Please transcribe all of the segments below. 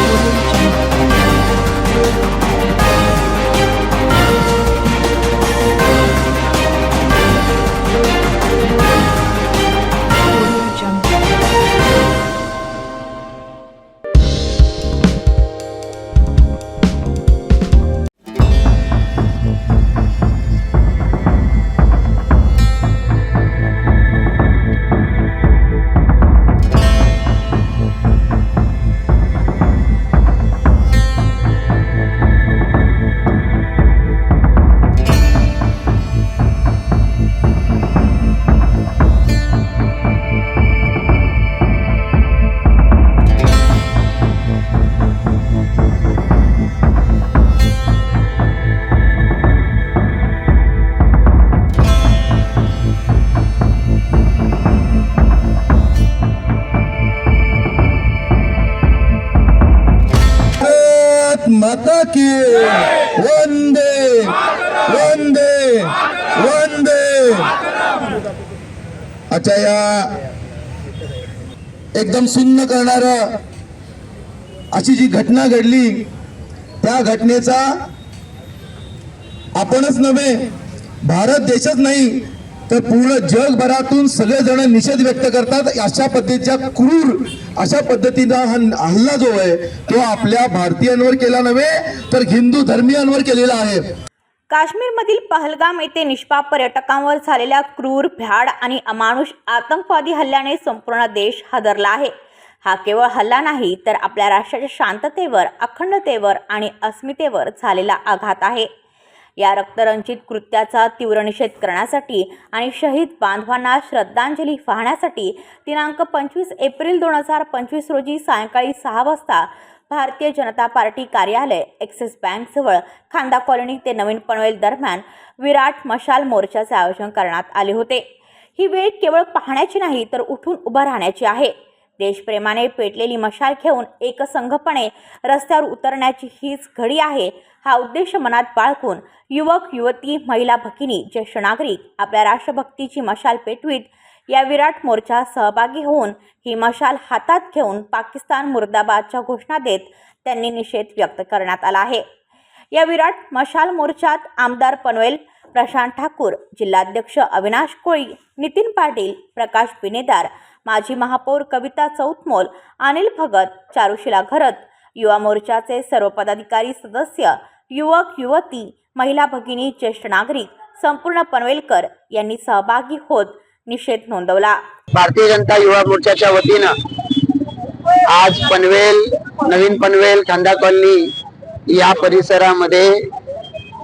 भारत माता की वंदे वंदे वंदे. अच्छा या एकदम सुन्न करणार अशी जी घटना घडली त्या घटनेचा आपणच नव्हे भारत देशच नाही तर पूर्ण जगभरातून सगळेजण निषेध व्यक्त करतात. अशा पद्धतीच्या क्रूर अशा पद्धतीचा हा हल्ला जो आहे तो आपल्या भारतीयांवर केला नव्हे तर हिंदू धर्मीयांवर केलेला आहे. काश्मीरमधील पहलगाम येथे निष्पाप पर्यटकांवर झालेल्या क्रूर भ्याड आणि अमानुष आतंकवादी हल्ल्याने संपूर्ण देश हादरला आहे. हा केवळ हल्ला नाही तर आपल्या राष्ट्राच्या शांततेवर अखंडतेवर आणि अस्मितेवर झालेला आघात आहे. या रक्तरंजित कृत्याचा तीव्र निषेध करण्यासाठी आणि शहीद बांधवांना श्रद्धांजली वाहण्यासाठी दिनांक पंचवीस एप्रिल दोन हजार पंचवीस रोजी सायंकाळी सहा वाजता भारतीय जनता पार्टी कार्यालय ॲक्सिस बँकजवळ खांदा कॉलनी ते नवीन पनवेल दरम्यान विराट मशाल मोर्चाचे आयोजन करण्यात आले होते. ही वेळ केवळ पाहण्याची नाही तर उठून उभं राहण्याची आहे. देशप्रेमाने पेटलेली मशाल घेऊन एकसंघपणे रस्त्यावर उतरण्याची हीच घडी आहे. हा उद्देश मनात बाळगून युवक युवती महिला भगिनी ज्येष्ठ नागरिक आपल्या राष्ट्रभक्तीची मशाल पेटवीत या विराट मोर्चात सहभागी होऊन ही मशाल हातात घेऊन पाकिस्तान मुर्दाबादच्या घोषणा देत त्यांनी निषेध व्यक्त करण्यात आला आहे. या विराट मशाल मोर्चात आमदार पनवेल प्रशांत ठाकूर जिल्हाध्यक्ष अविनाश कोळी नितीन पाटील प्रकाश बिनेदार माजी महापौर कविता चौतमोल अनिल भगत चारुशिला घरत युवा मोर्चाचे सर्व पदाधिकारी सदस्य युवक युवती महिला भगिनी ज्येष्ठ नागरिक संपूर्ण पनवेलकर यांनी सहभागी होत निषेध नोंदवला. भारतीय जनता युवा मोर्चाच्या वतीनं आज पनवेल नवीन पनवेल खांदा कॉलनी या परिसरामध्ये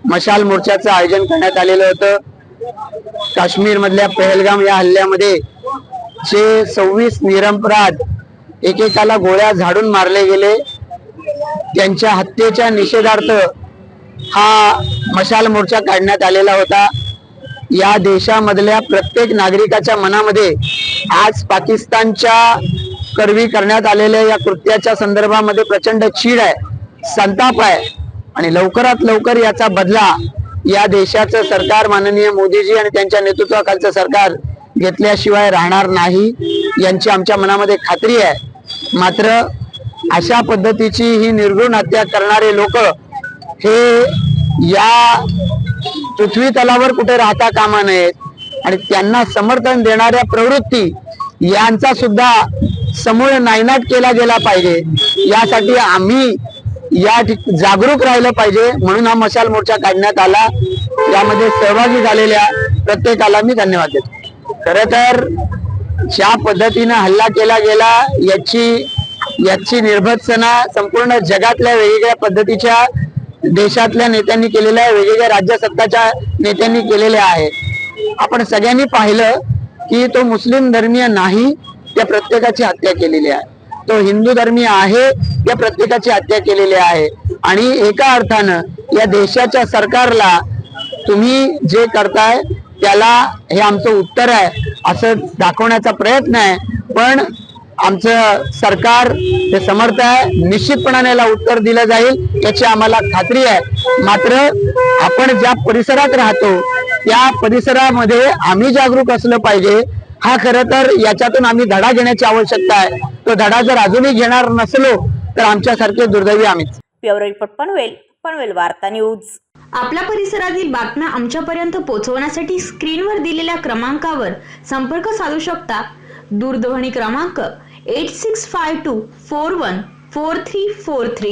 मशाल मोर्चाचं आयोजन करण्यात आलेलं होतं. काश्मीर मधल्या पहलगाम या हल्ल्यामध्ये जे सव्वीस निरपराध एकेकाला गोळ्या झाडून मारले गेले त्यांच्या हत्येच्या निषेधार्थ हा मशाल मोर्चा काढण्यात आलेला होता. या देशामधल्या प्रत्येक नागरिकाच्या मनामध्ये आज पाकिस्तानच्या करवी करण्यात आलेल्या या कृत्याच्या संदर्भामध्ये प्रचंड चीड आहे संताप आहे. आणि लवकरात लवकर याचा बदला या देशाचं सरकार माननीय मोदीजी आणि त्यांच्या नेतृत्वाखालचं सरकार घेतल्याशिवाय राहणार नाही यांची आमच्या मनामध्ये खात्री आहे. मात्र अशा पद्धतीची ही निर्घृण हत्या करणारे लोक हे या पृथ्वी तलावर कुठे राहता कामा नयेत आणि त्यांना समर्थन देणाऱ्या प्रवृत्ती यांचा सुद्धा समूळ नायनाट केला गेला पाहिजे. यासाठी आम्ही या ठिक- जागरूक राहिलं पाहिजे म्हणून हा मशाल मोर्चा काढण्यात आला. यामध्ये सहभागी झालेल्या प्रत्येकाला मी धन्यवाद देतो. खर तर ज्या पद्धतीनं हल्ला केला गेला याची याची निर्भत्सना संपूर्ण जगातल्या वेगवेगळ्या पद्धतीच्या देशातल्या नेत्यांनी केलेल्या वेगवेगळ्या राज्यसत्ताच्या नेत्यांनी केलेल्या आहे. आपण सगळ्यांनी पाहिलं की तो मुस्लिम धर्मीय नाही त्या प्रत्येकाची हत्या केलेली आहे. तो हिंदू धर्मीय आहे या प्रत्येकाची हत्या केलेली आहे. आणि एका अर्थानं या देशाच्या सरकारला तुम्ही जे करताय त्याला हे आमचं उत्तर आहे असं दाखवण्याचा प्रयत्न आहे. पण आमचं सरकार हे समर्थ आहे निश्चितपणाने याला उत्तर दिलं जाईल याची आम्हाला खात्री आहे. मात्र आपण ज्या परिसरात राहतो त्या परिसरामध्ये आम्ही जागरूक असलं पाहिजे हा खरं तर याच्यातून आम्ही धडा घेण्याची आवश्यकता आहे. तो धडा जर अजूनही घेणार नसलो तर आमच्यासारखे दुर्दैवी आम्हीच. रिपोर्ट पनवेल पनवेल वार्ता न्यूज. आपल्या परिसरातील बातम्या आमच्यापर्यंत पोहोचवण्यासाठी स्क्रीनवर दिलेल्या क्रमांकावर संपर्क साधू शकता. दूरध्वनी क्रमांक eight six five two four one four three four three